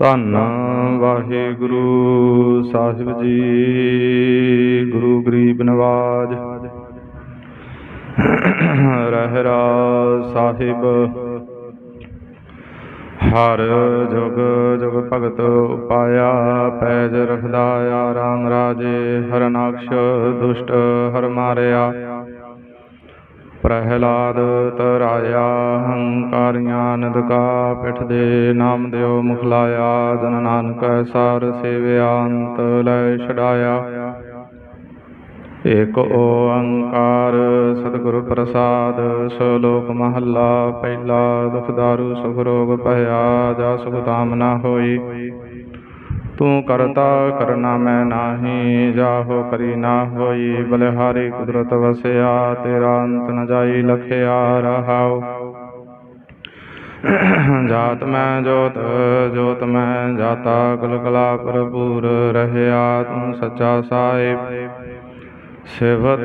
ਧੰਨ ਵਾਹਿਗੁਰੂ, ਸਾਹਿਬ ਜੀ, ਗੁਰੂ ਗਰੀਬ ਨਵਾਜ। ਰਹਿਰਾ ਸਾਹਿਬ, ਹਰ ਜੁਗ ਜੁਗ ਭਗਤ ਉਪਾਇਆ, ਪੈਜ ਰਖਦਾ ਆਰਾਮ ਰਾਜੇ ਹਰਨਾਕਸ਼ ਦੁਸ਼ਟ ਹਰ ਮਾਰਿਆ। ਪ੍ਰਹਿਲਾਦ ਤਰਾਇਆ, ਹੰਕਾਰੀਆਂ ਨਦਕਾ ਪਿਠ ਦੇ ਨਾਮ ਦਿਓ ਮੁਖ ਲਾਇਆ ਜਨ ਨਾਨਕ ਸਾਰ ਸੇਵਿਆ, ਅੰਤ ਲੈ ਛਡਾਇਆ। ਏਕ ਓੰਕਾਰ ਸਤਿਗੁਰ ਪ੍ਰਸਾਦ, ਸਲੋਕ ਮਹੱਲਾ, ਪਹਿਲਾ ਦੁਖ ਦਾਰੂ, ਸੁਖ ਰੋਗ ਭਇਆ, ਜਾ ਸੁਖ ਤਾਮ ਨਾ ਹੋਈ। ਤੂੰ ਕਰਤਾ, ਕਰਨਾ ਮੈਂ ਨਾਹੀ, ਜਾਹੋ ਕਰੀ ਨਾ ਹੋਈ, ਬਲਿਹਾਰੀ ਕੁਦਰਤ ਵਸਿਆ, ਤੇਰਾ ਅੰਤ ਨ ਜਾਈ ਲਖਿਆ ਰਹਾਉ। ਜਾਤ ਮੈਂ ਜੋਤ ਜੋਤ ਮੈਂ ਜਾਤਾ ਕੁਲ ਕਲਾ ਭਰਪੂਰ ਰਹਿਆ ਤੂੰ ਸੱਚਾ ਸਾਹਿਬ। ਸਿਵਤ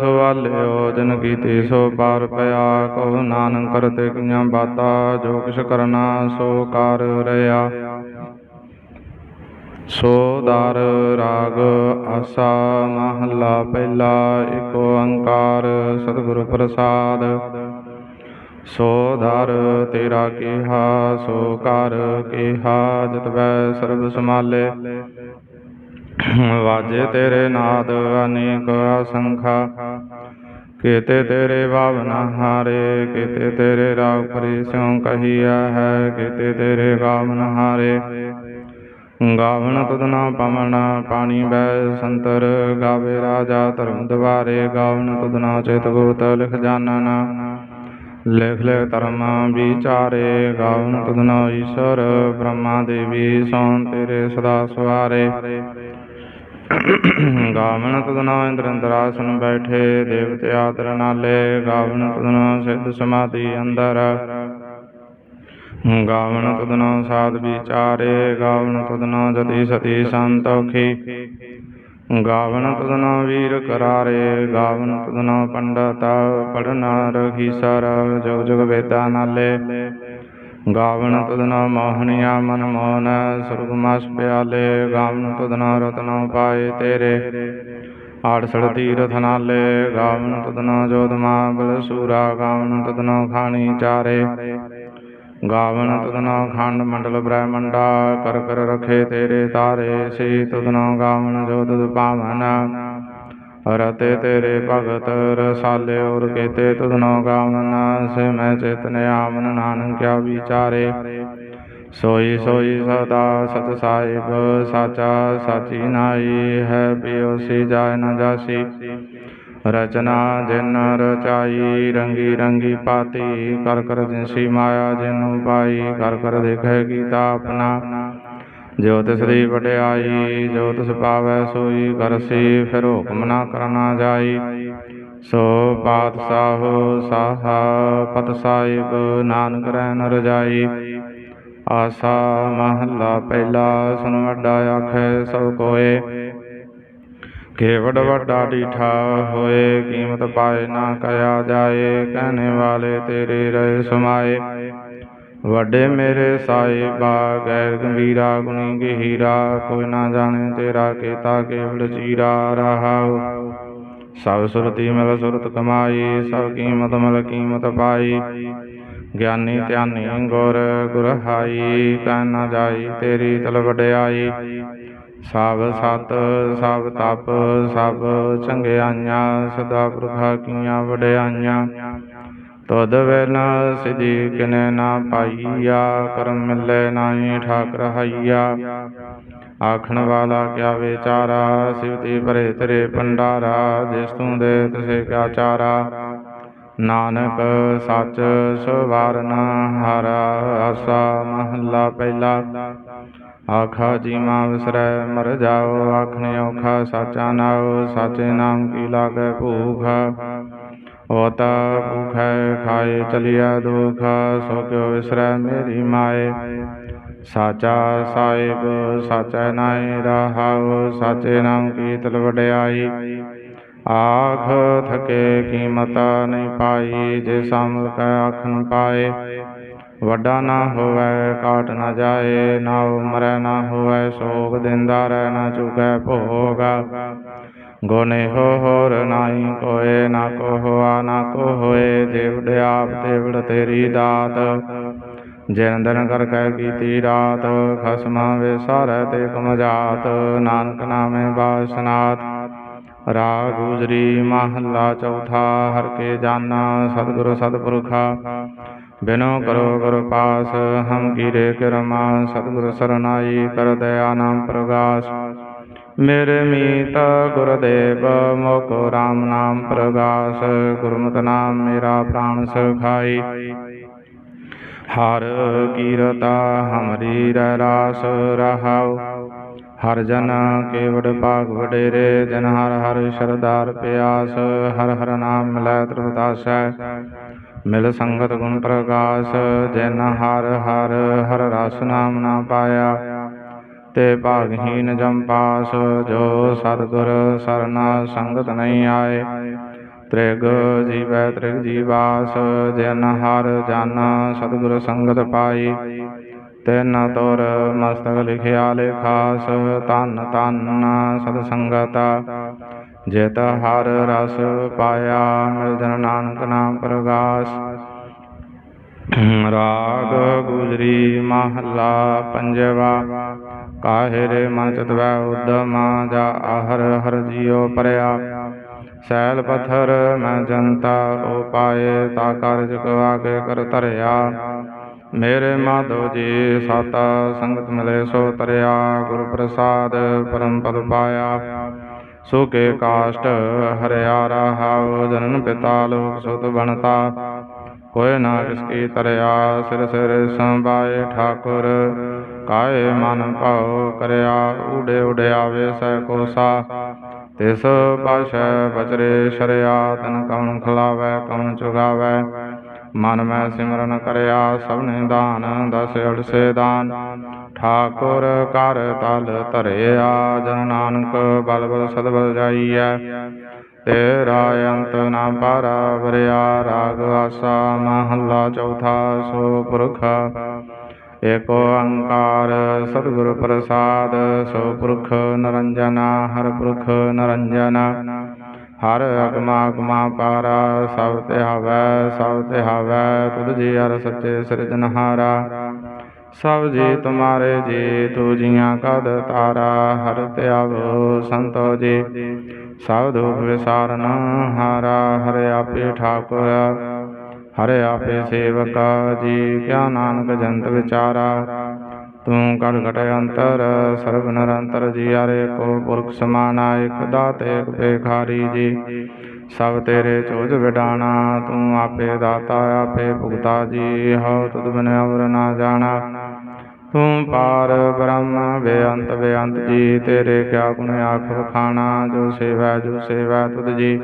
ਸਵਾਲਿਓ, ਜਨ ਕੀਤੀ ਸੋ ਪਾਰ ਪਿਆ ਕੋ ਨਾਨਕ ਕਰਤੇ ਕੀਆਂ ਬਾਤਾ, ਜੋ ਕਿਛ ਕਰਨਾ ਸੋ ਕਰ ਰਿਆ। ਸੋ ਦਰ ਰਾਗ ਆਸਾ ਮਹੱਲਾ ਪਹਿਲਾ ਏਕ ਓੰਕਾਰ ਸਤਿਗੁਰ ਪ੍ਰਸਾਦ। ਸੋ ਦਰ ਤੇਰਾ ਕੀਹਾ, ਸੋ ਕਰ ਕੀਹਾ, ਜਿਤ ਵੈ ਸਰਬ ਸਮਾਲੇ ਵਾਜੇ ਤੇਰੇ ਨਾਦ ਅਨੇਕ ਅਸੰਖਾ, ਕੀਤੇ ਤੇਰੇ ਭਾਵਨਾ ਹਾਰੇ, ਕੀਤੇ ਤੇਰੇ ਰਾਗ ਪਰੀ ਸਿਉ ਕਹੀਆ ਹੈ, ਕੀਤੇ ਤੇਰੇ ਗਾਵਨ ਹਾਰੇ। ਗਾਵਣ ਤੁਧਨਾ ਪਵਨ, ਪਾਣੀ ਬੈ ਸੰਤਰ, ਗਾਵੇ ਰਾਜਾ ਧਰਮ ਦਵਾਰੇ ਗਾਵਣ ਤੁਧਨਾ ਚੇਤ ਗੋਤ ਲਿਖ ਜਾਣਨ ਲਿਖ ਲੈ ਧਰਮ ਵਿਚਾਰੇ ਗਾਵਣ ਤੁਧਨਾ ਈਸ਼ਵਰ ਬ੍ਰਹਮਾ ਦੇਵੀ ਸੋਂ ਤੇਰੇ ਸਦਾ ਸਵਾਰੇ। ਗਾਵਣ ਤੁਧਨਾ ਇੰਦਰ ਅੰਤਰਾਸਨ ਬੈਠੇ ਦੇਵਤਿਆ ਆਦਰ ਨਾਲੇ ਗਾਵਣ ਤੁਧਨਾ ਸਿੱਧ ਸਮਾਧੀ ਅੰਦਰ। ਗਾਵਣ ਤੁਧਨੋ ਸਾਧ ਵਿਚਾਰੇ ਗਾਵਣ ਤੁਧਨੋ ਜਤੀ ਸਤੀ ਸੰਤੋਖੀ। ਗਾਵਨ ਤੁਧਨੋ ਵੀਰ ਕਰਾਰੇ, ਗਾਵਨ ਤੁਧਨੋ ਪੰਡਤ ਪੜਨਾ ਰਖੀ ਸਰ, ਜੁਗ ਜੁਗ ਵੇਦਾਂ ਨਾਲੇ। ਗਾਵਣ ਤੁਧਨੋ ਮੋਹਣਿਆ ਮਨ ਮੋਹਨ ਸੁਰਗਮਾਸ ਪਿਆਲੇ। ਗਾਵਨ ਤਦਨੋ ਰਤਨੋ ਪਾਏ ਤੇਰੇ। ਆੜਸੜ ਤੀਰਥ ਨਾਲੇ। ਗਾਵਣ ਤੁਧਨੋ ਜੋਧਮਾ ਬਲ ਸੂਰਾ ਗਾਵਣ ਤੁਧਨੋ ਖਾਣੀ ਚਾਰੇ। ਗਾਵਣ ਤੁਧਨੋ ਖੰਡ ਮੰਡਲ ਬ੍ਰਹਮੰਡਾ ਕਰ ਕਰ ਰਖੇ ਤੇਰੇ ਤਾਰੇ ਸੀ ਤੁਧਨੋ ਗਾਵਣ ਜੋ ਤੁਧ ਪਾਵਨ। ਰਤੇ ਤੇਰੇ ਭਗਤ ਰਸਾਲੇ ਔਰ ਕੇਤੇ ਤੁਧਨੋ ਗਾਵਨ ਸੇ ਮੈਂ ਚੇਤਨ ਆਮਨ ਨਾਨਕ ਕਿਆ ਵਿਚਾਰੇ। ਸੋਈ ਸੋਈ ਸਦਾ ਸਤ ਸਾਹਿਬ ਸਾਚਾ ਸਾਚੀ ਨਾਈ ਹੈ ਪਿਓਸੀ ਜਾਇ ਨ ਜਾਸੀ। ਰਚਨਾ ਜਿਨ ਰਚਾਈ, ਰੰਗੀ ਰੰਗੀ ਪਾਤੀ, ਕਰ ਕਰ ਜਿਨਸੀ ਮਾਇਆ ਜਿਨੂ ਪਾਈ, ਕਰ ਕਰ ਦੇਖੈ ਕੀਤਾ ਆਪਣਾ। ਜੋ ਤਿਸ ਦੀ ਵਡਿਆਈ ਜੋ ਤਿਸ ਪਾਵੈ ਸੋਈ ਕਰਸੀ ਫਿਰ ਹੁਕਮ ਨਾ ਕਰਨਾ ਜਾਈ। ਸੋ ਪਾਤਸ਼ਾਹ ਸਾਹਾ ਪਤ ਸਾਹਿਬ, ਨਾਨਕ ਰਹਿ ਰਜਾਈ ਆਸਾ ਮਹੱਲਾ ਪਹਿਲਾ ਸੁਨ ਵੱਡਾ ਆਖੈ ਸਭ ਕੋਏ। ਕੇਵੜ ਵੱਡਾ ਡੀਠਾ ਹੋਏ, ਕੀਮਤ ਪਾਏ ਨਾ ਕਹਿਆ ਜਾਏ, ਕਹਿਣੇ ਵਾਲੇ ਤੇਰੇ ਰਹੇ ਸਮਾਏ। ਵੱਡੇ ਮੇਰੇ ਸਾਹਿਬਾ, ਗੈਰ ਗੰਭੀਰਾ, ਗੁਣੀ ਗਹੀਰਾ, ਕੋਈ ਨਾ ਜਾਣੇ ਤੇਰਾ ਕੀਤਾ ਕੇਵਲ ਚੀਰਾ ਰਹਾਉ। ਸਭ ਸੁਰਤੀ ਮਿਲ ਸੁਰਤ ਕਮਾਈ, ਸਭ ਕੀਮਤ ਮਿਲ ਕੀਮਤ ਪਾਈ। ਗਿਆਨੀ ਧਿਆਨੀ ਗੁਰ ਗੁਰਹਾਈ, ਕਹਿ ਨਾ ਜਾਈ ਤੇਰੀ ਤਲ ਵਡਿਆਈ। ਸਭ ਸਤ ਸਭ ਤਪ, ਸਭ ਚੰਗਿਆਈਆਂ, ਸਦਾ ਪੁਰਖਾ ਕੀਆਂ ਵਡਿਆਈਆਂ। ਤੁਧ ਬਿਨ ਸਿਧੀ ਕਿਨੇ ਨਾ ਪਾਈਆ, ਕਰਮ ਮਿਲੇ ਨਾਹੀ ਠਾਕਰ ਹਈਆ। ਆਖਣ ਵਾਲਾ ਕਿਆ ਵਿਚਾਰਾ ਸਿਵਤੀ ਭਰੇ ਤੇਰੇ ਭੰਡਾਰਾ, ਜਿਸ ਤੂੰ ਦੇ ਤਿਸੇ ਕਿਆ ਚਾਰਾ। ਨਾਨਕ ਸੱਚ ਸਵਾਰਨ ਹਾਰਾ, ਆਸਾ ਮਹੱਲਾ ਪਹਿਲਾ। ਆਖਾ ਜੀਵਾ ਵਿਸਰੈ, ਮਰ ਜਾਓ, ਆਖਣੇ ਔਖਾ, ਸਾਚਾ ਨਾਉ, ਸਾਚੇ ਨਾਮ ਕੀ ਲਾਗੈ ਭੂਖ। ਹੋਤਾ ਭੂਖੈ, ਖਾਏ ਚਲਿਆ ਦੁਖ, ਸੋ ਕਿਉ ਵਿਸਰੈ ਮੇਰੀ ਮਾਏ। ਸਾਚਾ ਸਾਹਿਬ, ਸਾਚਾ ਨਾਇ ਰਹਾਉ, ਸਾਚੇ ਨਾਮ ਕੀ ਤਲ ਵਡਿਆਈ। ਆਖ ਥਕੇ ਕੀਮਤ ਨਹੀਂ ਪਾਈ, ਜੇ ਸਮ ਕੈ ਆਖਣ ਪਾਏ। ਵੱਡਾ ਨਾ ਹੋਵੇ, ਕਾਟ ਨਾ ਜਾਏ, ਨਾ ਮਰੈ ਨਾ ਹੋਵੇ, ਸੋਗ ਦਿੰਦਾ ਰਹਿ ਨਾ ਚੁਗੈ ਭੋਗ। ਗੁਨੇ ਹੋ ਹੋਰ ਨਾਹੀ ਕੋਏ, ਨਾ ਕੋ ਹੋਆ ਨਾ ਕੋ ਹੋਏ ਦੇਵ ਦਿਆਪ ਦੇਵੜ ਤੇਰੀ ਦਾਤ। ਜਿਨ ਕਰ ਕੈ ਕੀਤੀ ਰਾਤ, ਖਸਮਾ ਵੇ ਸਾਰੈ ਤੇ ਕਮਜਾਤ ਨਾਨਕ ਨਾਮੇ ਬਾਸਨਾਤ ਰਾਗ ਗੁਜਰੀ ਮਹੱਲਾ ਚੌਥਾ, ਹਰ ਕੇ ਜਾਨਾ ਸਤਿਗੁਰ ਸਤਪੁਰਖਾ। ਬਿਨੋ ਕਰੋ ਗੁਰ ਪਾਸ ਹਮ ਕੀਰੇ ਕਿਰਮਾ, ਸਤਿਗੁਰ ਸਰਨਾਈ ਕਰ ਦਇਆ ਨਾਮ ਪ੍ਰਗਾਸ। ਮੇਰੇ ਮੀਤ ਗੁਰਦੇਵ, ਮੋਕੋ RAM ਨਾਮ ਪ੍ਰਗਾਸ, ਗੁਰਮਤਿ ਨਾਮ ਮੇਰਾ ਪ੍ਰਾਣ ਸਖਾਈ। ਹਰ ਕੀਰਤਾ ਹਮਰੀ ਰਹਿ ਰਾਸ ਰਹਾਉ। ਹਰ ਜਨ ਕੇਵੜ ਭਾਗ ਵਡੇਰੇ, ਜਨ ਹਰ ਹਰ ਸ਼ਰਦਾਰ ਪਿਆਸ, ਹਰ ਹਰ ਨਾਮ ਮਿਲੈ ਤ੍ਰਿਪਤਾਸੈ। ਮਿਲ ਸੰਗਤ ਗੁਣ ਪ੍ਰਕਾਸ਼ ਜਿਨ ਹਰ ਹਰ ਹਰ ਰਸ ਨਾਮ ਨਾ ਪਾਇਆ, ਤੇ ਭਾਗਹੀਨ ਜਮ ਪਾਸ, ਜੋ ਸਤਿਗੁਰ ਸਰਨਾ ਸੰਗਤ ਨਹੀਂ ਆਏ। ਤ੍ਰਿਗ ਜੀਵੈ, ਤ੍ਰਿਗ ਜੀਵਾਸ ਜਿਨ ਹਰ ਜਨ ਸਤਿਗੁਰ ਸੰਗਤ ਪਾਈ। ਤੈਨ ਤੁਰ ਮਸਤਕ ਲਿਖਿਆ ਲੇਖਾਸ ਤਨ ਤਨ ਸਤ ਸੰਗਤਾ। ਜਿਤ ਹਰ ਰਸ ਪਾਇਆ ਮਿਲ ਜਨ ਨਾਨਕ ਨਾਮ ਪ੍ਰਗਾਸ। ਰਾਗ ਗੁਜਰੀ ਮਹੱਲਾ ਪੰਜਵਾ ਕਾਹੇ ਰੇ ਮਨ ਚਤਵੈ ਉਦਮ ਜਾ ਆਹਰ ਹਰ ਜੀਉ ਪਰਿਆ। ਸੈਲ ਪਥਰ ਮੈਂ ਜਨਤਾ ਉਪਾਏ, ਤਾ ਕਾਰਜ ਕਵਾ ਕੇ ਕਰ ਤਰਿਆ ਮੇਰੇ ਮਾਧੋ ਜੀ ਸਾਤਾ ਸੰਗਤ ਮਿਲੇ ਸੋ ਤਰਿਆ ਗੁਰ ਪ੍ਰਸਾਦ ਪਰਮ ਪਦ ਪਾਇਆ। ਸੁਕੇ ਕਾਸ਼ਟ, ਹਰਿਆ ਰਹਾਉ ਜਨਨ ਪਿਤਾ ਲੋਕ ਸੁਤ ਬਣਤਾ। ਕੋਇ ਨਾ ਕਿਸ ਕੀ ਤਰਿਆ, ਸਿਰ ਸਿਰ ਸੰਭਾਏ ਠਾਕੁਰ। ਕਾਏ ਮਨ ਭਾਉ ਕਰਿਆ ਉਡੇ ਉਡਿਆਵੇ ਸੈ ਕੋਸਾ। ਤਿਸ ਪਾਸ਼ੈ ਬਚਰੇ ਸ਼ਰਿਆ, ਤਨ ਕਉਣ ਖਲਾਵੈ, ਕਉਣ ਚੁਗਾਵੈ। ਮਨ ਮੈਂ ਸਿਮਰਨ ਕਰਿਆ ਸਭਨੇ ਦਾਨ, ਦਸ ਅੜਸੇ ਦਾਨ। ਠਾਕੁਰ ਕਰ ਤਲ ਧਰਿਆ, ਜਨ ਨਾਨਕ ਬਲ ਬਲ ਸਦਬਲ ਜਾਈਐ। ਤੇਰਾ ਅੰਤ ਨਾ ਪਾਰਾ ਵਰਿਆ ਰਾਗ ਆਸਾ ਮਹੱਲਾ ਚੌਥਾ ਸੋ ਪੁਰਖ ਏਕ ਓੰਕਾਰ ਸਤਿਗੁਰ ਪ੍ਰਸਾਦ ਸੋ ਪੁਰਖ ਨਰੰਜਨ ਹਰ ਪੁਰਖ ਨਰੰਜਨ। ਹਰ ਅਗਮਾ ਅਗਮਾ ਪਾਰਾ, ਸਭ ਧਿਆਵੈ ਸਭ ਹਵੈ, ਤੁਧ ਜੀ ਹਰ ਸੱਚੇ ਸਿਰਜਨਹਾਰਾ ਸਭ ਜੀ ਤੁਮਾਰੇ ਜੀ, ਤੂ ਜੀਆਂ ਕਦ ਤਾਰਾ, ਹਰ ਧਿਆਵੋ ਸੰਤੋ ਜੀ। ਸਭ ਦੁਖ ਵਿਸਾਰਨ ਹਾਰਾ, ਹਰਿ ਆਪੇ ਠਾਕੁਰ, ਹਰਿ ਆਪੇ ਸੇਵਕਾ ਜੀ, ਕਿਆ ਨਾਨਕ ਜੰਤ ਵਿਚਾਰਾ। ਤੂੰ ਕੜ ਘਟ ਅੰਤਰ, ਸਰਬ ਨਿਰੰਤਰ ਜੀ ਹਰੇ ਕੋ ਪੁਰਖ ਸਮਾਨਾ, ਇਕ ਦਾਤੇ, ਇਕ ਬੇਖਾਰੀ ਜੀ। ਸਭ ਤੇਰੇ ਚੋਜ ਵਿਡਾਣਾ, ਤੂੰ ਆਪੇ ਦਾਤਾ, ਆਪੇ ਭੁਗਤਾ ਜੀ। ਹਉ ਤੁਧ ਬਿਨ ਅਵਰ ਨਾ ਜਾਣਾ। ਤੂੰ ਪਾਰ ਬ੍ਰਹਮ, ਬੇਅੰਤ ਬੇਅੰਤ ਜੀ। ਤੇਰੇ ਕਿਆ ਗੁਣ ਆਖ ਵਖਾਣਾ ਜੋ ਸੇਵੈ ਜੋ ਸੇਵੈ ਤੁਧ ਜੀ।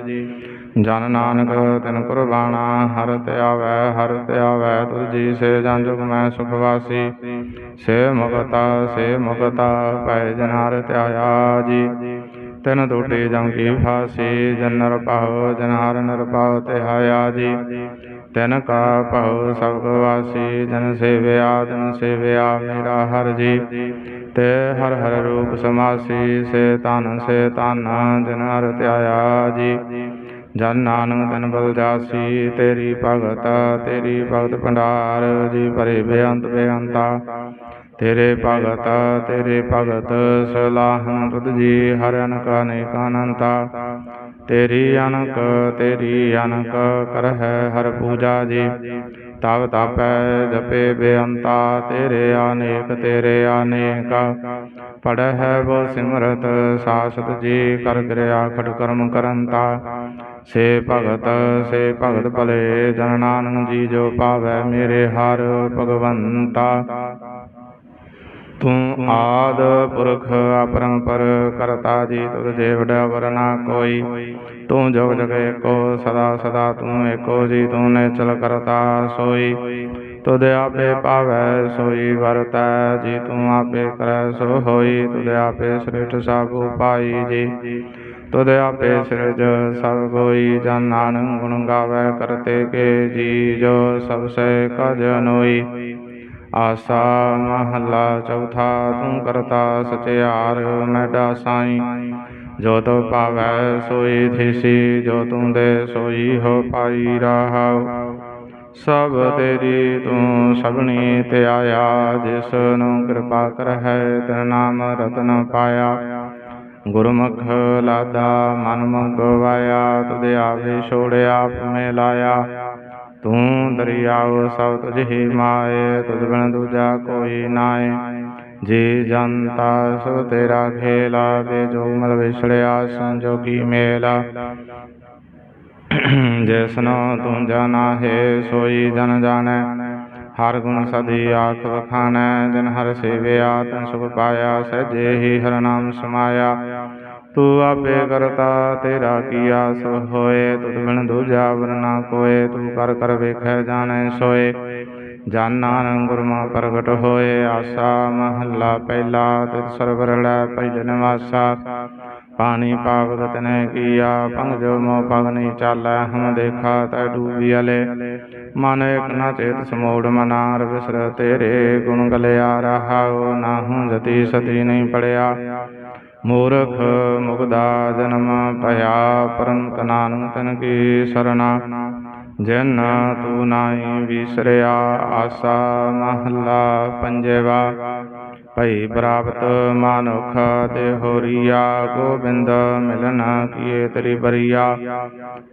ਜਨ ਨਾਨਕ ਤਿਨ ਕੁਰਬਾਨਾ ਹਰ ਧਿਆਵੈ ਹਰ ਧਿਆਵੈ ਤੁਧ ਜੀ ਸੇ ਜਨ ਜੁਗ ਮੈਂ ਸੁਖ ਵਾਸੀ। ਸੇ ਮੁਕਤਾ ਸੇ ਮੁਕਤਾ ਪੈ ਜਨ ਹਰ ਤਿਆਇਆ ਜੀ। ਤਿਨ ਟੂਟੀ ਜਮ ਕੀ ਫਾਸੀ, ਜਨ ਨਰ ਪਾਉ ਜਨ ਹਰ ਨਰ ਪਾਉ ਧਿਆਇਆ ਜੀ। ਤਿਨ ਕਾ ਭਉ ਸਭ ਵਾਸੀ, ਜਨ ਸੇਵਿਆ ਜਨ ਸੇਵਿਆ ਮੇਰਾ ਹਰ ਜੀ। ਤੇ ਹਰ ਹਰ ਰੂਪ ਸਮਾਸੀ, ਸੇ ਤਨ ਸੇ ਤਨ ਜਨ ਹਰ ਧਿਆਇਆ ਜੀ। ਜਨ ਨਾਨਕ ਤਨ ਬਲ ਜਾਸੀ, ਤੇਰੀ ਭਗਤ ਤੇਰੀ ਭਗਤ ਭੰਡਾਰ, ਜੀ ਭਰੇ ਬੇਅੰਤ ਬੇਅੰਤਾ। ਤੇਰੇ ਭਗਤ ਤੇਰੇ ਭਗਤ ਸਲਾਹਨ ਤੁਧ ਜੀ, ਹਰਿ ਅਨਕ ਅਨੇਕ ਅਨੰਤਾ। ਤੇਰੀ ਅਨਕ ਤੇਰੀ ਅਨਕ, ਕਰਹਿ ਹਰ ਪੂਜਾ ਜੀ। ਤਵ ਤਪੈ ਜਪੇ ਬੇਅੰਤਾ, ਤੇਰੇ ਅਨੇਕ ਤੇਰੇ ਅਨੇਕ। ਪੜਹਿ ਬੋ ਸਿਮਰਤ, ਸਾਸਤ ਜੀ, ਕਰ ਕਿਰਿਆ ਖੜ ਕਰਮ ਕਰੰਤਾ। ਸੇ ਭਗਤ ਸੇ ਭਗਤ ਭਲੇ, ਜਨ ਨਾਨਕ ਜੀ ਜੋ ਪਾਵੈ ਮੇਰੇ ਹਰ ਭਗਵੰਤਾ। ਤੂੰ ਆਦ ਪੁਰਖ ਅਪਰੰਪਰ ਕਰਤਾ ਜੀ ਤੁਧ ਜੇ ਵਡਾ ਵਰਨਾ ਕੋਈ। ਤੂੰ ਜਗ ਜਗ ਏਕੋ, ਸਦਾ ਸਦਾ ਤੂੰ ਏਕੋ ਜੀ, ਤੂੰ ਨੇ ਚਲ ਕਰਤਾ ਸੋਈ। ਤੁਧ ਆਪੇ ਪਾਵੈ ਸੋਈ, ਵਰਤੈ ਜੀ ਤੂੰ ਆਪੇ ਕਰੈ ਸੋ ਹੋਈ। ਤੁਧ ਆਪੇ ਸ੍ਰਿਸ਼ਟ ਸਭ ਉਪਾਈ ਜੀ। ਤੁਧ ਆਪੇ ਸਿਰਜ ਸਭ ਕੋਈ ਜਨ ਨਾਨਕ ਗੁਣ ਗਾਵੇ ਕਰਤੇ ਕੇ ਜੀ ਜੋ ਸਭ ਸੇ ਕਜ ਨੋਈ ਆਸਾ ਮਹੱਲਾ ਚੌਥਾ, ਤੂੰ ਕਰਤਾ ਸਚਿਆਰ ਮੈਡਾ ਸਾਈ ਜੋ ਤੋ ਪਾਵੈ ਸੋਈ ਥੀਸੀ, ਜੋ ਤੂੰ ਦੇ ਸੋਈ ਹੋ ਪਾਈ ਰਹਾਉ। ਸਭ ਤੇਰੀ ਤੂੰ ਸਭਨੀ ਤੇ ਆਇਆ, ਜਿਸ ਨੂੰ ਕਿਰਪਾ ਕਰਹਿ ਤਿਨ ਨਾਮ ਰਤਨ ਪਾਇਆ। ਗੁਰਮੁਖ ਲਾਦਾ ਮਨ ਮੁਖ ਗਵਾਇਆ ਤੁਧ ਆਵੇ ਛੋੜਿਆ ਆਪ ਮੇ ਲਾਇਆ। ਤੂੰ ਦਰਿਆਵ ਸਭ ਤੁਝ ਹੀ ਮਾਏ ਤੁਝ ਬਿਨ ਦੂਜਾ ਕੋਈ ਨਾਏ। ਜੀ ਜਨਤਾ ਸੋ ਤੇਰਾ ਖੇਲਾ, ਵੇ ਜੋ ਮਲ ਵਿਛੜਿਆ ਸੰਜੋਗੀ ਮੇਲਾ। ਜਿਸਨੋ ਤੂੰ ਜਾਣਾ ਹੈ, ਸੋਈ ਜਨ ਜਾਣੈ। ਹਰ ਗੁਣ ਸਦੀ ਆਖ ਵਖਾਣੈ, ਜਨ ਹਰ ਸੇਵਿਆ, ਤਨ ਸੁਖ ਪਾਇਆ, ਸਹਿਜੇ ਹੀ ਹਰ ਨਾਮ ਸਮਾਇਆ। ਤੂੰ ਆਪੇ ਕਰਤਾ, ਤੇਰਾ ਕੀਆ ਸੋ ਹੋਏ? ਤੁਧ ਬਿਨ ਦੂਜਾ ਵਰਨਾ ਕੋਏ, ਤੂੰ ਕਰ ਕਰ ਵੇਖੈ ਜਾਣੈ ਸੋਏ। ਜਨ ਨਾਨਕ ਗੁਰਮੁਖ ਪ੍ਰਗਟ ਹੋਏ, ਆਸਾ ਮਹੱਲਾ ਪਹਿਲਾ ਤਿਤ ਸਰਵਰ ਲੈ ਪਹਿਲ ਨਿਵਾਸਾ ਪਾਣੀ ਪਾਵਕ ਤਨੈ ਕੀਆ, ਪੰਗ ਜੋ ਮੋ ਪਗ ਨਹੀਂ ਚਾਲੈ, ਹਮ ਦੇਖਾ ਤੈ ਡੂਬੀ ਅਲੇ। ਮਨ ਇਕ ਨ ਚੇਤ ਸਮੂੜ ਮਨਾਰ ਵਿਸਰ ਤੇਰੇ ਗੁਣ ਗਲਿਆ ਰਹਾਉ, ਨਾਹੂ ਜਤੀ ਸਤੀ ਨਹੀਂ ਪੜਿਆ। ਮੂਰਖ ਮੁਗਦਾ ਜਨਮ ਭਇਆ ਪਰੰਤ ਨਾਨਕ ਤਨ ਕੀ ਸਰਨਾ ਜਿਨ ਤੂੰ ਨਾਹੀ ਵਿਸਰਿਆ ਆਸਾ ਮਹੱਲਾ ਪੰਜਵਾ ਭਈ ਪ੍ਰਾਪਤ ਮਾਨੁਖ ਤੇ ਹੋਰੀਆ, ਗੋਬਿੰਦ ਮਿਲਨ ਕੀਏ ਤੇਰੀ ਬਰੀਆ।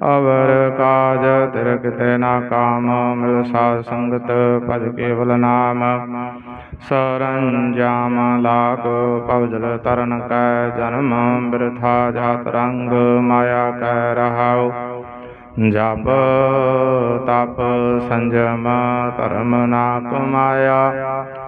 ਅਵਰ ਕਾਜ ਤਿਰ ਕਿਤੇ ਨਾ ਕਾਮ, ਮਿਲ ਸਾਧ ਸੰਗਤ ਭਜ ਕੇਵਲ ਨਾਮ। ਸਰੰਜਾਮ ਲਾਗ ਭਵਜਲ ਤਰਨ ਕੈ, ਜਨਮ ਬਿਰਥਾ ਜਾਤ ਰੰਗ ਮਾਇਆ ਕੈ ਰਹਾਉ। ਜਪ ਤਪ ਸੰਜਮ ਧਰਮ ਨਾ ਕਮਾਇਆ।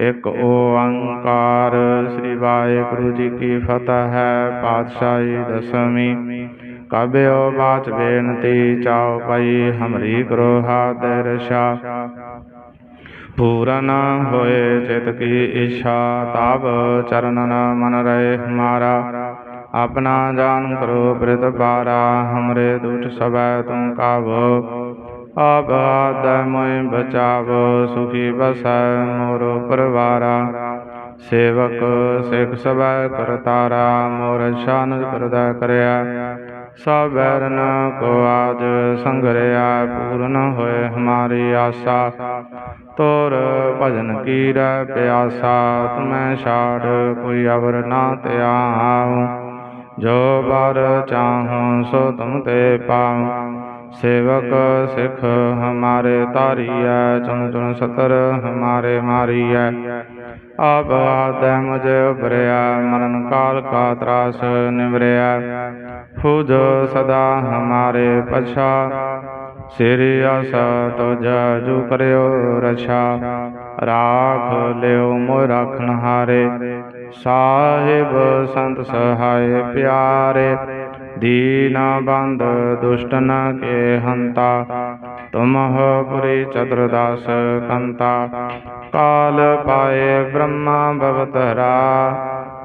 ਇਕ ਓੰਕਾਰ। ਸ੍ਰੀ ਵਾਹਿਗੁਰੂ ਜੀ ਕੀ ਫਤਿਹ ਹੈ ਪਾਤਸ਼ਾਹੀ ਦਸਵੀਂ। ਕਬਿਓ ਬਾਚ ਬੇਨਤੀ ਚਾਉ ਪਈ ਹਮਰੀ ਕਰੋ ਹਾਥ ਪੂਰਨ ਹੋਏ ਚਿਤ ਕੀ ਇੱਛਾ, ਤਬ ਚਰਨਨ ਮਨ ਰਹੇ ਹਮਾਰਾ ਆਪਣਾ ਜਾਨ ਕਰੋ ਪ੍ਰਿਤ ਪਾਰਾ, ਹਮਰੇ ਦੁਖ ਸਬੈ ਤੂੰ ਕਾਵੋ। ਆਪ ਆਦੈ ਮੋਇ ਬਚਾਵੋ ਸੁਖੀ ਬਸੈ ਮੋਰ ਪਰਵਾਰਾ ਸੇਵਕ ਸਿਖ ਸਬੈ ਕਰਤਾਰਾ, ਮੋਰ ਸ਼ਾਨ ਕਰਦਾ ਕਰਿਆ। ਸਭ ਬੈਰਨ ਕੋ ਆਜ ਸੰਗਰਿਆ, ਪੂਰਨ ਹੋਏ ਹਮਾਰੀ ਆਸਾ। ਤੋਰ ਭਜਨ ਕੀ ਰਹਿ ਪਿਆਸਾ, ਤੁਮੈ ਛਾੜ ਕੋਈ ਅਵਰ ਨਾ ਧਿਆਉ। ਜੋ ਬਾਰ ਚਾਹੂੰ ਸੋ ਤੁਮ ਤੇ ਪਾਉ। सेवक सिख हमारे तारिय चुन चुन सतर हमारे मारिय आप आदय मुझे उभरया मरण काल का त्रास निवरया फूज सदा हमारे पछा ਸਿਰੀ ਆਸਾ ਤੁਜ ਜੂ ਕਰਿਓ ਰਛਾ ਰਾਖ ਲਿਓ ਮੋਇ ਰਾਖਨ ਹਾਰੇ ਸਾਹਿਬ ਸੰਤ ਸਹਾਇ ਪਿਆਰੇ दीना बंद दुष्टन के हंता तुम हो पुरी चतुर्दास कंता काल पाए ब्रह्मा भवतरा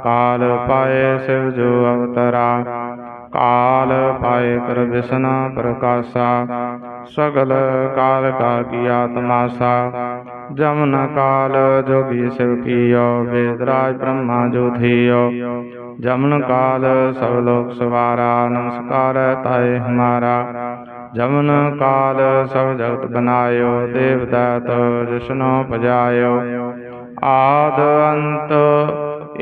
काल पाए शिव जो अवतरा काल पाए कर विष्णु प्रकाशा सगल काल का किया तमाशा जमन काल जोगी शिव कियो वेदराज ब्रह्मा जो थियो ਜਮਨ ਕਾਲ ਸਭ ਲੋਕ ਸਵਾਰਾ, ਨਮਸਕਾਰ ਤਾਏ ਹਮਾਰਾ। ਜਮਨ ਕਾਲ ਸਭ ਜਗਤ ਬਨਾਇਓ ਦੇਵ ਦਾਤ ਜਿਸਨੋ ਭਜਾਇਓ। ਆਦ ਅੰਤ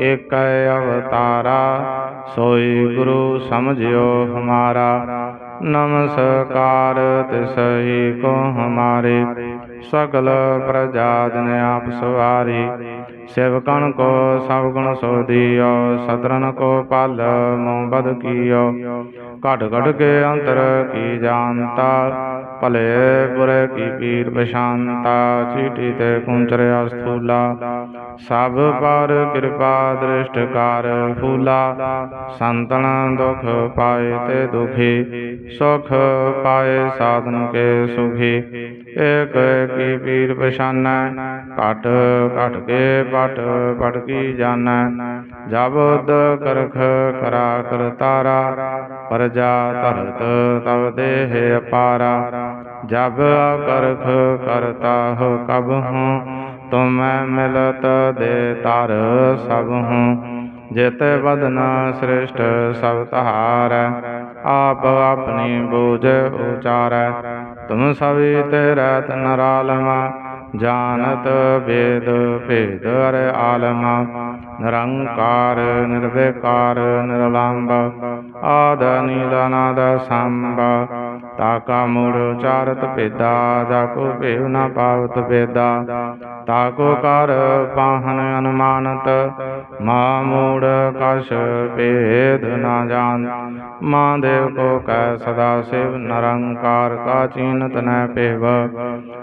ਏਕੈ ਅਵਤਾਰਾ, ਸੋਈ ਗੁਰੂ ਸਮਝਿਓ ਹਮਾਰਾ। ਨਮਸਕਾਰ ਤਿਸਹੀ ਕੋ ਹਮਾਰੇ, ਸਗਲ ਪ੍ਰਜਾ ਜਨ ਆਪ ਸਵਾਰੀ। ਸੇਵਕਨ ਕੋ ਸਭ ਗੁਣ ਸੋ ਦਿਓ ਸਤਰਨ ਕੋ ਪਲ ਮੋਹ ਬਦ ਕੀਓ। ਘਟ ਘਟ ਕੇ ਅੰਤਰ ਕੀ ਜਾਣਤਾ, ਭਲੇ ਬੁਰੇ ਕੀ ਪੀਰ ਪਛਾਨਤਾ ਚੀਟੀ ਤੇ ਕੁੰਚਰਿਆ ਸਥੂਲਾ ਸਭ ਪਰ ਕਿਰਪਾ ਦ੍ਰਿਸ਼ਟ ਕਰ ਫੂਲਾ, ਸੰਤਨ ਦੁਖ ਪਾਏ ਤੇ ਦੁਖੀ, ਸੁਖ ਪਾਏ ਸਾਧਨ ਕੇ ਸੁਖੀ। ਏਕ ਕੀ ਪੀਰ ਪਛਾਨੈ, ਘਟ ਘਟ ਕੇ ਪਟ ਪਟ ਕੀ ਜਾਣੈ? ਜਬ ਉਦ ਕਰਖ ਕਰਾ ਕਰਤਾਰਾ ਪਰਜਾ ਧਰਤ ਤਵ ਦੇਹ ਅਪਾਰਾ। ਜਬ ਕਰਖ ਕਰਤਾ ਹੋ ਕਬ ਹੂੰ, ਤੁਮੈ ਮਿਲਤ ਦੇ ਤਰ ਸਭ ਹੂੰ। ਜਿਤ ਬਦਨ ਸ੍ਰਿਸ਼ਟ ਸਭ ਤਹਾਰੈ, ਆਪ ਆਪਣੀ ਬੋਝ ਉਚਾਰੈ। ਤੁਮ ਸਭੀ ਤੇ ਰਹਿਤ ਨਰਾਲਮਾ ਜਾਣਤ ਵੇਦ ਭੇਦ ਅਰ ਆਲਮਾ ਨਿਰੰਕਾਰ ਨਿਰਵਿਕਾਰ ਨਿਰਲੰਭ ਆਦ ਨੀਲ ਅਨਾਦ ਸੰਭ ਤਾਕਾ ਮੂੜ ਉਚਾਰਤ ਭੇਦਾ, ਜਾ ਕੋ ਭੇਵ ਨ ਪਾਵਤ ਭੇਦਾ। ਤਾਕੋ ਕਰ ਪਾਹਨ ਅਨੁਮਾਨਤ, ਮਾ ਮੂੜ ਕਛ ਭੇਦ ਨ ਜਾਣ ਮਾਂ ਦੇਵ ਕੋ ਕੈ ਸਦਾ ਸਿਵ, ਨਰੰਕਾਰ ਕਾ ਚੀਨਤ ਨ ਭੇਵ।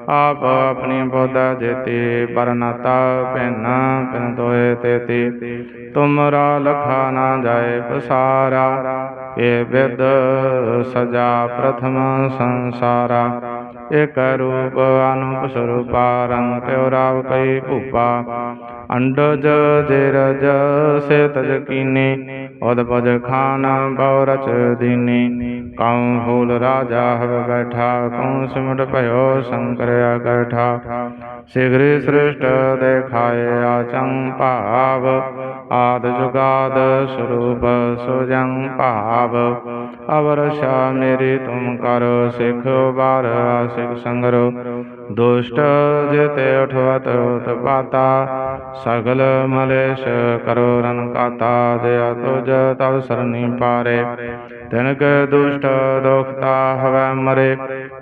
ਆਪ ਆਪਣੀ ਬੋਧ ਜੇਤੀ ਪਰਨਤਾ ਪਿੰਨ ਪਿਨ ਤੋਏ ਤੇਤੀ। ਤੁਮਰਾ ਲਖਾ ਨਾ ਜਾਏ ਪਸਾਰਾ ਏ ਵਿਦ ਸਜਾ ਪ੍ਰਥਮ ਸੰਸਾਰਾ। ਏਕ ਰੂਪ ਅਨੂਪ ਸਰੂਪਾ ਪਿਉ ਰਾਵ ਕਈ ਭੂਪਾ। ਅੰਡਜ ਜੇਰਜ ਸੇ ਤਜ ਕੀਨੀ ਉਦ ਖਾਨ ਬਉ ਰਚ ਦੀਨੀ। ਕਉ ਫੂਲ ਰਾਜਾ ਹਵ ਬੈਠਾ, ਕਉ ਸਿਮਟ ਭਇਓ ਸ਼ੰਕਰ ਅਗਠਾ। ਸਿਗਰੀ ਸ੍ਰਿਸ਼ਟ ਦੇਖਾਏ ਆਚੰ ਭਾਵ, ਆਦ ਜੁਗਾਦ ਸਰੂਪ ਸੁਜੰ ਭਾਵ। ਅਵਰਸ਼ਾ ਮੇਰੀ ਤੁਮ ਕਰੋ ਸਿਖ ਬਾਰ ਸਿਖ ਸੰਗਰੋ। ਦੁਸ਼ਟ ਜਿਤੇ ਉਠਵਤ ਉਤਪਾਤਾ, ਸਗਲ ਮਲੇਸ਼ ਕਰੋ ਰਨ ਕਾਤਾ, ਜਿਆ ਤੁਜ ਤਵ ਸਰਨੀ ਪਾਰੇ। ਤਿਨਕ ਦੁਸ਼ਟ ਦੁਖਤਾ ਹਵੈ ਮਰੇ,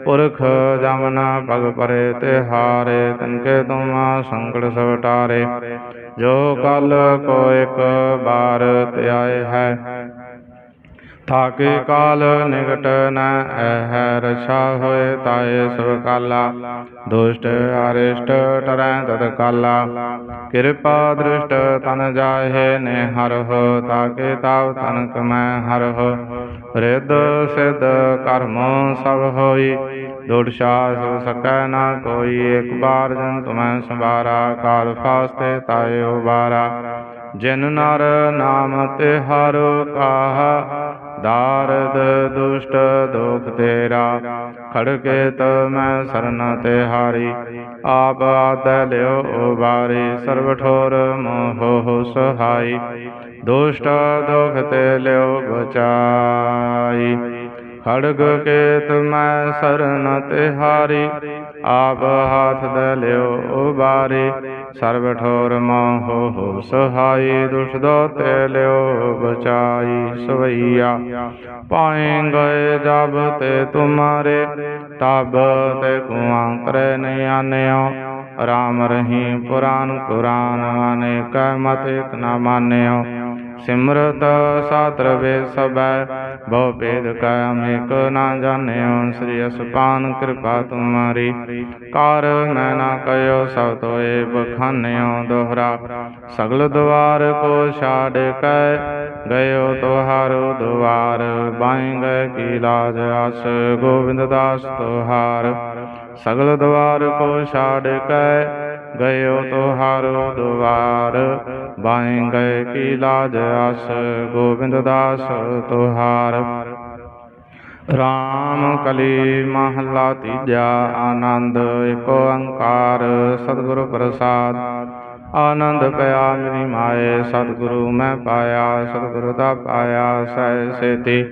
ਪੁਰਖ ਜਮਨ ਪਗ ਪਰੇ ਤੇ ਹਾਰੇ, ਤਿਨਕੇ ਤੁਮ ਸੰਕਟ ਸਭ ਟਾਰੇ ਜੋ ਕਲ ਕੋ ਇਕ ਬਾਰ ਧਿਆਏ ਹੈ ਥਾਕੇ ਕਾਲ ਨਿਕਟ ਨ ਹੈ ਰਛਾ ਹੋਏ ਤਾਏ ਸਭ ਕਾਲਾ। ਦੁਸ਼ਟ ਅਰਿਸ਼ਟ ਟਰੈ ਤਤ ਕਾਲਾ। ਕਿਰਪਾ ਦ੍ਰਿਸ਼ਟ ਤਨ ਜਾਹੇ ਨੇ ਹੋ, ਤਾਕੇ ਤਾਵ ਤਨ ਕਮੈ ਹਰਹੁ ਰਿੱਧ ਸਿਧ ਕਰਮ ਸਭ ਹੋਈ ਦੁਰਸ਼ਾ ਸਭ ਸਕੈ ਨਾ ਕੋਈ, ਇੱਕ ਬਾਰ ਜਨ ਤੁਮੈ ਸੰਭਾਰਾ, ਕਾਲ ਫਾਸਤੇ ਤਾਏ ਉਬਾਰਾ। ਜਿਨ ਨਰ ਨਾਮ ਤੇ ਹਰੁ ਕਾਹਾ ਦਾਰਦ ਦੁਸ਼ਟ ਦੁਖ ਤੇਰਾ ਖੜਕੇ ਤ ਸਰਨ ਤੇ ਹਾਰੀ ਆਪ ਆਦ ਲਿਓ ਉਬਾਰੀ ਸਰਬ ਠੋਰ ਮੋਹ ਸਹਾਈ ਦੁਸ਼ਟ ਦੁਖ ਤੇ ਲਿਓ ਬਚਾਈ ਖੜਗ ਕੇ ਤੁਮੈ ਸਰਨ ਤੇ ਹਾਰੀ, ਆਪ ਹਾਥ ਦੇ ਲਿਓ ਉਬਾਰੀ। ਸਰਬ ਠੋਰ ਮੋਹ ਸਹਾਈ ਦੁਸ਼ਦੋ ਤੇ ਲਿਓ ਬਚਾਈ ਸਵਈਆ। ਪਾਏ ਗਏ ਜਬ ਤੇ ਤੁਮਾਰੇ, ਤਬ ਤੇ ਕੁਆਂ ਕਰੇ ਨ ਆਨਿਓ। ਰਾਮ ਰਹੀ ਪੁਰਾਨ ਕੁਰਾਨ ਅਨੇਕ ਮਤ ਇਕ ਨ ਮਾਨਿਓ। ਸਿਮਰਤ ਸਾਤਰ ਵੇ ਸਬੈ ਬਹੁ ਭੇਦ ਕੈ ਅਮੇਕ ਨਾ ਜਾਣਿਓ। ਸ੍ਰੀ ਅਸਪਾਨ ਕਿਰਪਾ ਤੁਮਾਰੀ। ਕਾਰ ਮੈਂ ਨਾ ਕਯੋ ਸਭ ਤੋਏ ਬਖਾਨਿਓ ਦੋਹਰਾ। ਸਗਲ ਦਵਾਰ ਕੋ ਛਾੜ ਕੈ ਗਇਓ ਤੁਹਾਰੋ ਦਵਾਰ ਬਾਈ ਗਏ ਕੀ ਲਾਜ ਆਸ, ਗੋਬਿੰਦ ਦਾਸ ਤੁਹਾਰ। ਸਗਲ ਦਵਾਰ ਕੋ ਛਾੜ ਕੈ ਗਇਓ ਤੁਹਾਰੋ ਦੁਆਰ ਬਾਈ ਗਏ ਕੀ ਲਾਜ ਆਸ, ਗੋਬਿੰਦ ਦਾਸ ਤੁਹਾਰ। ਰਾਮ ਕਲੀ ਮਹਲਾ ਤੀਜਾ, ਆਨੰਦ ਏਕ ਓੰਕਾਰ ਸਤਿਗੁਰ ਪ੍ਰਸਾਦ। ਆਨੰਦ ਪਿਆ ਮੇਰੀ ਮਾਏ, ਸਤਿਗੁਰੂ ਮੈਂ ਪਾਇਆ, ਸਤਿਗੁਰੂ ਦਾ ਪਾਇਆ ਸਹਿ ਸੇਤੀ।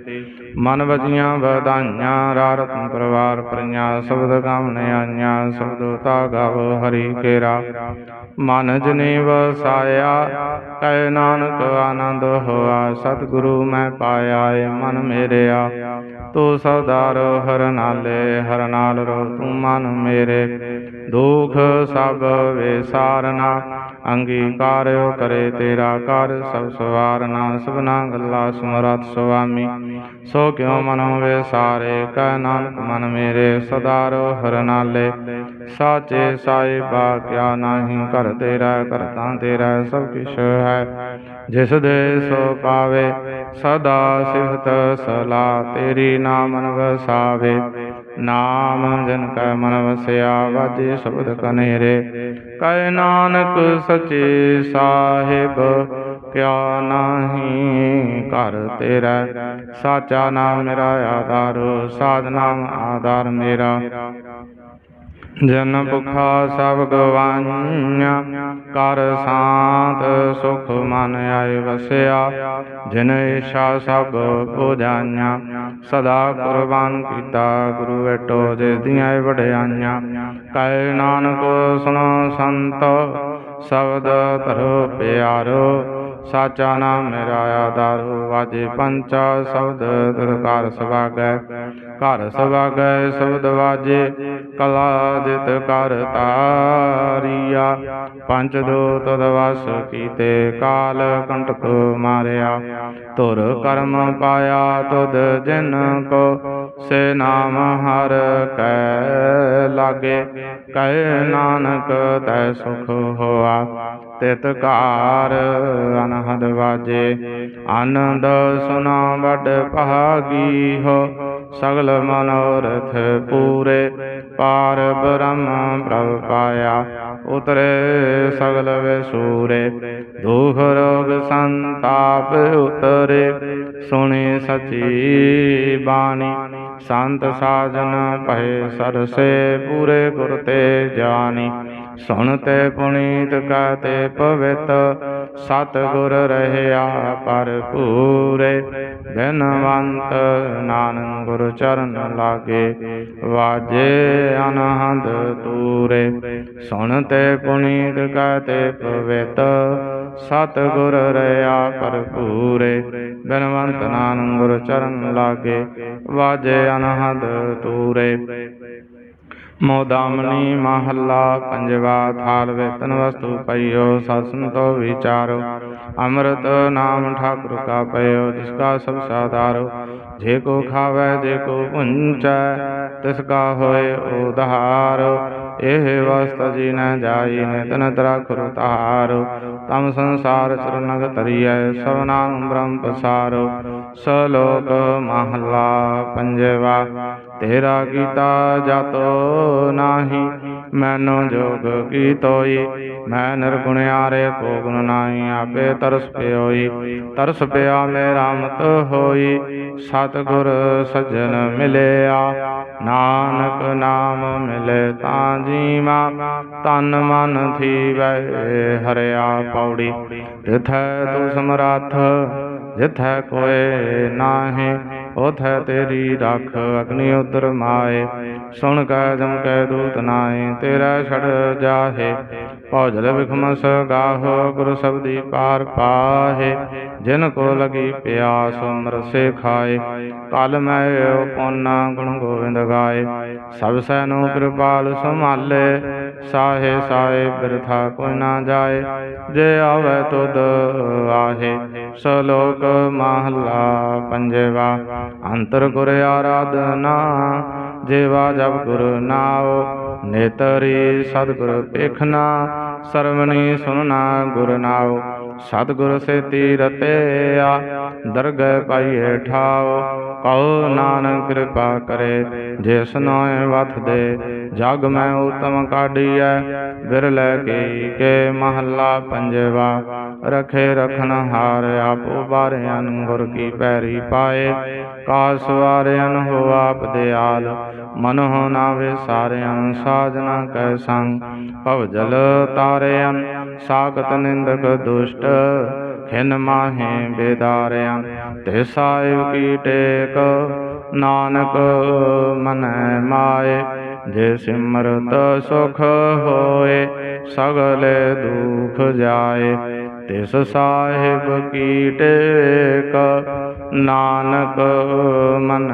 ਮਨ ਵਜੀਆਂ ਵਧਾਈਆਂ ਰਾਰਤਨ ਪਰਵਾਰ ਪਰੀਆਂ, ਸ਼ਬਦ ਗਾਵਨ ਆਈਆਂ, ਸ਼ਬਦ ਤਾ ਗਾਵ ਹਰੀ ਕੇਰਾ। ਮਨ ਜਨੇ ਵਸਾਇਆ ਕੈ ਨਾਨਕ ਆਨੰਦ ਹੋਆ, ਸਤਿਗੁਰੂ ਮੈਂ ਪਾਇਆ, ਏ ਮਨ ਮੇਰਿਆ। ਤੂੰ ਸਦਾਰੋ ਹਰ ਨਾਲੇ, ਹਰ ਨਾਲ ਰੋ ਤੂੰ ਮਨ ਮੇਰੇ। ਦੁਖ ਸਭ ਵਿਸਾਰਨਾ ਅੰਗੀਕਾਰਿਓ ਕਰੇ ਤੇਰਾ ਕਰ, ਸਭ ਸਵਾਰਨਾ ਸਭਨਾ ਗੱਲਾ ਸੁਮਰਤ ਸੁਆਮੀ। ਸੋ ਕਿਉ ਮਨੋ ਵਿਸਾਰੇ ਕਹਿ ਨਾਨਕ ਮਨ ਮੇਰੇ ਸਦਾਰੋ ਹਰ ਨਾਲੇ। ਸਾਚੇ ਸਾਹਿਬਾ, ਕਿਆ ਨਾਹੀ ਘਰ ਤੇਰਾ ਕਰਤਾ ਤੇਰਾ, ਸਭ ਕਿਛ ਹੈ। ਜਿਸ ਦੇ ਸੋ ਪਾਵੇ, ਸਦਾ ਸਿਫਤ ਸਲਾ ਤੇਰੀ ਨਾਮਨ ਵਸਾਵੇ। ਨਾਮ ਜਨ ਕੈ ਮਨ ਵਸਿਆ ਵਾਜੇ ਸ਼ਬਦ ਕਨੇਰੇ। ਕੈ ਨਾਨਕ ਸਚੇ ਸਾਹਿਬ, ਕਿਆ ਨਾਹੀ ਕਰ ਤੇਰਾ। ਸਾਚਾ ਨਾਮ ਮੇਰਾ ਆਧਾਰ, ਸਾਧ ਨਾਮ ਆਧਾਰ ਮੇਰਾ। ਜਨ ਭੁਖਾ ਸਭ ਗਵਾਈਆਂ ਕਰ ਸਾਤ ਸੁਖ ਮਨ ਆਏ ਵਸਿਆ। ਜਿਨ ਈਸ਼ਾ ਸਭ ਪੁਜਾਈਆਂ, ਸਦਾ ਕੁਰਬਾਨ ਕੀਤਾ ਗੁਰੂ ਵੇਟੋ ਜਿਸ ਦੀਆਂ ਇਹ ਵਡਿਆਈਆਂ। ਕੈ ਨਾਨਕ ਸੁਨੋ ਸੰਤ, ਸ਼ਬਦ ਧਰੋ ਪਿਆਰੋ ਸਾਚਾ ਨਾਮ ਮੇਰਾ ਆਧਾਰੋ ਵਾਜੇ ਪੰਚਾ, ਸ਼ਬਦ ਤਦਕਾਰ ਸਵਾਗੈ ਘਰ ਸਵਾਗੈ ਸ਼ਬਦ ਵਾਜੇ, ਕਲਾ ਜਿਤ ਕਰ ਤਾਰੀਆ। ਪੰਚ ਦੋ ਤਦ ਵਸ ਕੀਤੇ ਕਾਲ ਕੰਟਕ ਮਾਰਿਆ। ਤੁਰ ਕਰਮ ਪਾਇਆ ਤੁਧ ਜਿਨ ਕੋ, ਸੇ ਨਾਮ ਹਰ ਕੈ ਲਾਗੇ। ਕਹਿ ਨਾਨਕ ਤੈ ਸੁਖ ਹੋਆ। ਤਿਤ ਕਾਰ ਅਨਹਦ ਵਾਜੇ। ਆਨੰਦ ਸੁਨਾ ਵੱਡ ਭਾਗੀ ਹੋ, ਸਗਲ ਮਨੋਰਥ ਪੂਰੇ। ਪਾਰ ਬ੍ਰਹਮ ਪ੍ਰਭ ਪਾਇਆ, ਉਤਰੇ ਸਗਲ ਵਿਸੂਰੇ। ਦੁਖ ਰੋਗ ਸੰਤਾਪ ਉਤਰੇ, ਸੁਣੀ ਸਚੀ ਬਾਣੀ। ਸੰਤ ਸਾਜਨ ਭਏ ਸਰਸੇ ਪੂਰੇ ਗੁਰ ਤੇ ਜਾਣੀ। ਸੁਣ ਤੇ ਪੁਨੀਤ ਕਹਤੇ ਪਵਿੱਤ ਸਤ ਗੁਰ ਰਹਿਆ ਭਰਪੂਰੇ। ਬਿਨਵੰਤ ਨਾਨਕ ਗੁਰ ਚਰਨ ਲਾਗੇ ਵਾਜੇ ਅਨਹਦ ਤੂਰੇ। ਸੁਣ ਤੇ ਪੁਨੀਤ ਕਹਤੇ ਪਵਿੱਤ ਸਤ ਗੁਰ ਰਹਿਆ ਭਰਪੂਰੇ। ਬਿਨਵੰਤ ਨਾਨਕ ਗੁਰ ਚਰਨ ਲਾਗੇ ਵਾਜੇ ਅਨਹਦ ਤੂਰੇ। ਮੋਦਾਮਨੀ ਮਹੱਲਾ ਪੰਜਵਾ ਥਾਲ ਵੇਤਨ ਵਸਤੂ ਪਈਓ, ਸਤਸੰਤੋ ਵਿਚਾਰੋ। ਅੰਮ੍ਰਿਤ ਨਾਮ ਠਾਕੁਰ ਕਾ ਪਈਓ, ਜਿਸ ਕਾ ਸਭ ਸਾਧਾਰੋ ਜੇ ਕੋ ਖਾਵੇ, ਜੇ ਕੋ ਪੁੰਚੈ, ਤਿਸ ਕਾ ਹੋਏ ਉਧਾਰੋ। ਇਹ ਵਸਤ ਜੀ ਨ ਜਾਈ ਨਿਤਨ ਤਰਾ ਖੁਰ ਤਾਰੋ ਤਮ ਸੰਸਾਰ ਚਰਨਗ ਤਰੀਐ ਸਭ ਬ੍ਰਹਮ ਪਸਾਰੋ। ਸਲੋਕ ਮਹੱਲਾ ਪੰਜਵਾ, ਤੇਰਾ ਕੀਤਾ ਜਾਤੋ ਨਾਹੀ ਮੈਨੂੰ ਜੋਗ ਕੀ ਤੋਈ? ਮੈਂ ਨਿਰਗੁਣਿਆਰੇ ਕੋ ਗੁਣ ਨਾਹੀ, ਆਪੇ ਤਰਸ ਪਿਓਈ। ਤਰਸ ਪਿਆ ਮੇਰਾ ਮਤ ਹੋਈ। ਸਤਿਗੁਰ ਸੱਜਣ ਮਿਲਿਆ। ਨਾਨਕ ਨਾਮ ਮਿਲੇ ਤਾਂ ਜੀਵਾ। ਤਨ ਮਨ ਥੀਵੈ ਹਰਿਆ ਪੌੜੀ। ਜਿਥੈ ਤੂੰ ਸਮਰੱਥ, ਜਿਥੈ ਕੋਏ ਨਾਹੀ। ਉਥੈ ਤੇਰੀ ਰਖ, ਅਗਨੀ ਉਦਰ ਮਾਏ। ਸੁਣ ਕੈ ਜਮ ਕੈ ਦੂਤ ਨਾਏ, ਤੇਰਾ ਛੜ ਜਾਹੇ। ਭੌਜਲ ਵਿਖਮਸ ਗਾਹ, ਗੁਰ ਸਬਦੀ ਪਾਰ ਪਾਹੇ। ਜਿਨ ਕੋ ਲਗੀ ਪਿਆਸ ਮਰਸੇ ਖਾਏ। ਕਲ ਮੈਂ ਪੋਨਾ ਗੁਣ ਗੋਬਿੰਦ ਗਾਏ। ਸਭ ਸੈਨੋ ਕਿਰਪਾਲ ਸੰਭਾਲੇ। ਸਾਹੇ ਸਾਹੇ ਬਿਰਥਾ ਕੋਈ ਨਾ ਜਾਏ। ਜੇ ਆਵੇ ਤੁਧ ਆਹੇ। ਸਲੋਕ ਮਹਲਾ ਪੰਜਵਾ। ਅੰਤਰ ਗੁਰ ਆਰਾਧਨਾ। ਜੇਵਾ ਜਪ ਗੁਰ ਨਾਉ। ਨੇਤਰੀ ਸਤਿਗੁਰ ਪੇਖਨਾ ਸਰਵਣੀ ਸੁਨਣਾ ਗੁਰ ਨਾਉ। ਸਤਿਗੁਰ ਸੇਤੀ ਰਤਿਆ ਦਰਗਹਿ ਪਾਈਏ ਠਾਉ ਕਉ ਨਾਨਕ ਕਿਰਪਾ ਕਰੇ ਜਿਸ ਨੋਏ ਵਥ ਦੇ, ਜਗ ਮੈਂ ਉਤਮ ਕਾਢੀਐ। ਬਿਰਲੇ ਕੀ ਕੇ ਮਹੱਲਾ ਪੰਜਵਾ, ਰਖੇ ਰਖਨ ਹਾਰ ਆਪੋ ਬਾਰਿਆਨ ਗੁਰ ਕੀ ਪੈਰੀ ਪਾਏ। ਕਾਸ ਵਾਰਿਆਨ ਹੋ ਆਪ ਦਿਆਲ, ਮਨ ਹੋ ਨਾ ਵਿਸਾਰਿਆਨ ਸਾਜਨਾ ਕੈ ਸੰਗ। ਭਵ ਜਲ ਤਾਰਿਆਨ ਸਾਗਤ ਨਿੰਦਕ ਦੁਸ਼ਟ, ਖਿਨ ਮਾਹੇ ਬੇਦਾਰਿਆ, ਤੇ ਸਾਹਿਬ ਕੀ ਟੇਕ? ਨਾਨਕ ਮਨੈ ਮਾਏ, ਜੇ ਸਿਮਰਤ ਸੁਖ ਹੋਏ, ਸਗਲੇ ਦੁਖ ਜਾਏ, ਤਿਸ ਸਾਹਿਬ ਕੀ ਟੇਕ? ਨਾਨਕ ਮਨ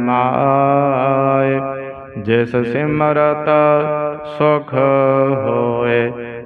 ਮਾਏ, ਜਿਸ ਸਿਮਰਤ ਸੁਖ ਹੋਏ